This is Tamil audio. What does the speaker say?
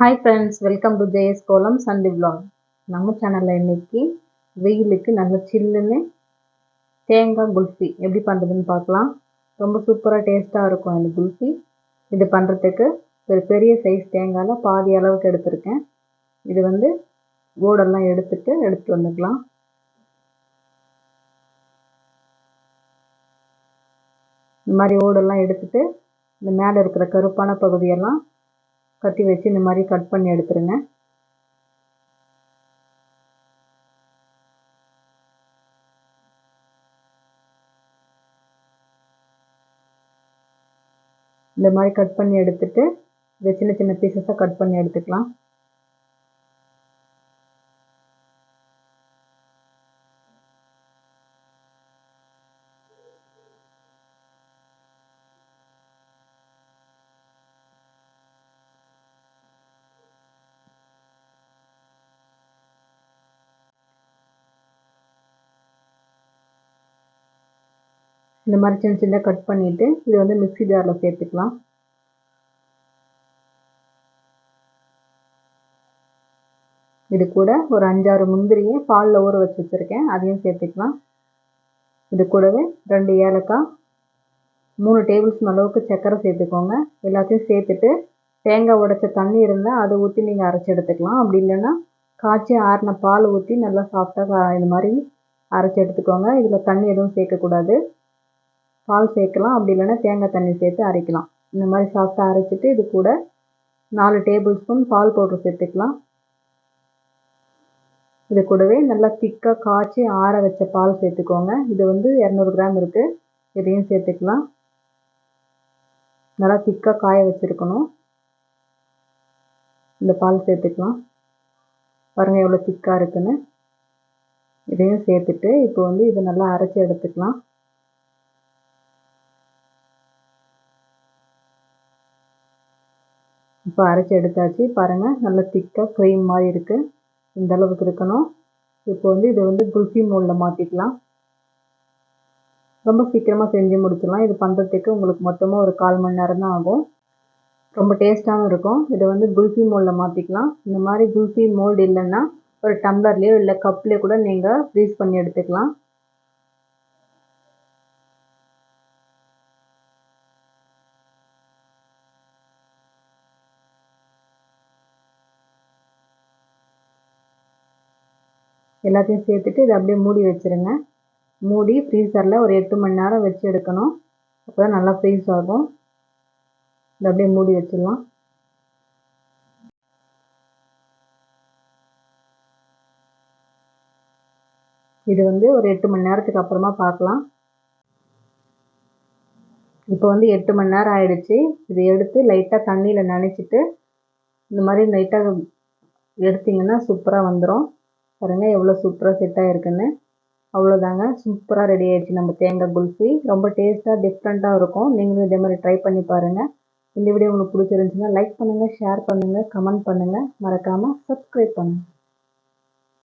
Hi friends welcome to JS Kolam Sunday vlog. நம்ம சேனலில் இன்னைக்கு வெயிலுக்கு நல்ல சில்லுன்னு தேங்காய் குல்ஃபி எப்படி பண்ணுறதுன்னு பார்க்கலாம். ரொம்ப சூப்பராக டேஸ்ட்டாக இருக்கும் இந்த குல்ஃபி. இது பண்ணுறதுக்கு ஒரு பெரிய சைஸ் தேங்காயில் பாதி அளவுக்கு எடுத்திருக்கேன். இது வந்து ஓடெல்லாம் எடுத்துட்டு எடுத்து வந்துக்கலாம். இந்த மாதிரி ஓடெல்லாம் எடுத்துட்டு இந்த மேலே இருக்கிற கருப்பான பகுதியெல்லாம் கத்தி வச்சு இந்த மாதிரி கட் பண்ணி எடுத்துருங்க. இந்த மாதிரி கட் பண்ணி எடுத்துட்டு இதை சின்ன சின்ன பீசஸாக கட் பண்ணி எடுத்துக்கலாம். இந்த மாதிரி சின்ன சின்ன கட் பண்ணிவிட்டு இது வந்து மிக்ஸி ஜாரில் சேர்த்துக்கலாம். இது கூட ஒரு அஞ்சாறு முந்திரியை பாலில் ஊற வச்சு வச்சுருக்கேன். அதையும் சேர்த்துக்கலாம். இது கூடவே ரெண்டு ஏலக்காய் மூணு டேபிள் ஸ்பூன் அளவுக்கு சர்க்கரை சேர்த்துக்கோங்க. எல்லாத்தையும் சேர்த்துட்டு தேங்காய் உடைச்ச தண்ணி இருந்தால் அதை ஊற்றி நீங்கள் அரைச்சி எடுத்துக்கலாம். அப்படி இல்லைன்னா காய்ச்சி ஆறின பால் ஊற்றி நல்லா சாஃப்டாக இது மாதிரி அரைச்சி எடுத்துக்கோங்க. இதில் தண்ணி எதுவும் சேர்க்கக்கூடாது. பால் சேர்க்கலாம். அப்படி இல்லைன்னா தேங்காய் தண்ணி சேர்த்து அரைக்கலாம். இந்த மாதிரி சாஃப்டாக அரைச்சிட்டு இது கூட நாலு டேபிள் ஸ்பூன் பால் பவுடர் சேர்த்துக்கலாம். இது கூடவே நல்லா திக்காக காய்ச்சி ஆற வச்ச பால் சேர்த்துக்கோங்க. இது வந்து இரநூறு கிராம் இருக்குது இதையும் சேர்த்துக்கலாம். நல்லா திக்காக காய வச்சுருக்கணும். இந்த பால் சேர்த்துக்கலாம். பாருங்கள் எவ்வளோ திக்காக இருக்குன்னு. இதையும் சேர்த்துட்டு இப்போ வந்து இதை நல்லா அரைச்சி எடுத்துக்கலாம். இப்போ அரைச்சி எடுத்தாச்சு. பாருங்கள் நல்லா திக்காக க்ரீம் மாதிரி இருக்குது இந்த அளவுக்கு இருக்கணும். இப்போ வந்து இதை வந்து குல்ஃபி மோல்டில் மாற்றிக்கலாம் ரொம்ப சீக்கிரமாக செஞ்சு முடிச்சிடலாம். இது பண்ணுறதுக்கு உங்களுக்கு மொத்தமாக ஒரு கால் மணி நேரம் தான் ஆகும். ரொம்ப டேஸ்ட்டாகவும் இருக்கும். இதை வந்து குல்ஃபி மோல்டில் மாற்றிக்கலாம் இந்த மாதிரி குல்ஃபி மோல்டு இல்லைன்னா ஒரு டம்ளர்லேயோ இல்லை கப்லேயோ கூட நீங்கள் ஃப்ரீஸ் பண்ணி எடுத்துக்கலாம். எல்லாத்தையும் சேர்த்துட்டு இதை அப்படியே மூடி வச்சுருங்க. மூடி ஃப்ரீசரில் ஒரு எட்டு மணி நேரம் வச்சு எடுக்கணும். அப்போ தான் நல்லா ஃப்ரீஸ் ஆகும். இதை அப்படியே மூடி வச்சிடலாம். இது வந்து ஒரு எட்டு மணி நேரத்துக்கு அப்புறமா பார்க்கலாம். இப்போ வந்து எட்டு மணி நேரம் ஆயிடுச்சு. இதை எடுத்து லைட்டாக தண்ணியில் நனைச்சிட்டு இந்த மாதிரி லைட்டாக எடுத்திங்கன்னா சூப்பராக வந்துடும் பாருங்கள் எவ்வளோ சூப்பராக செட் ஆகிருக்குன்னு அவ்வளோதாங்க சூப்பராக ரெடி ஆயிடுச்சு நம்ம தேங்காய் குல்ஃபி. ரொம்ப டேஸ்ட்டாக டிஃப்ரெண்ட்டாக இருக்கும். நீங்களும் இதே மாதிரி ட்ரை பண்ணி பாருங்கள் இந்த வீடியோ உங்களுக்கு பிடிச்சிருந்துச்சுன்னா லைக் பண்ணுங்கள் ஷேர் பண்ணுங்கள் கமெண்ட் பண்ணுங்கள் மறக்காமல் சப்ஸ்கிரைப் பண்ணுங்கள்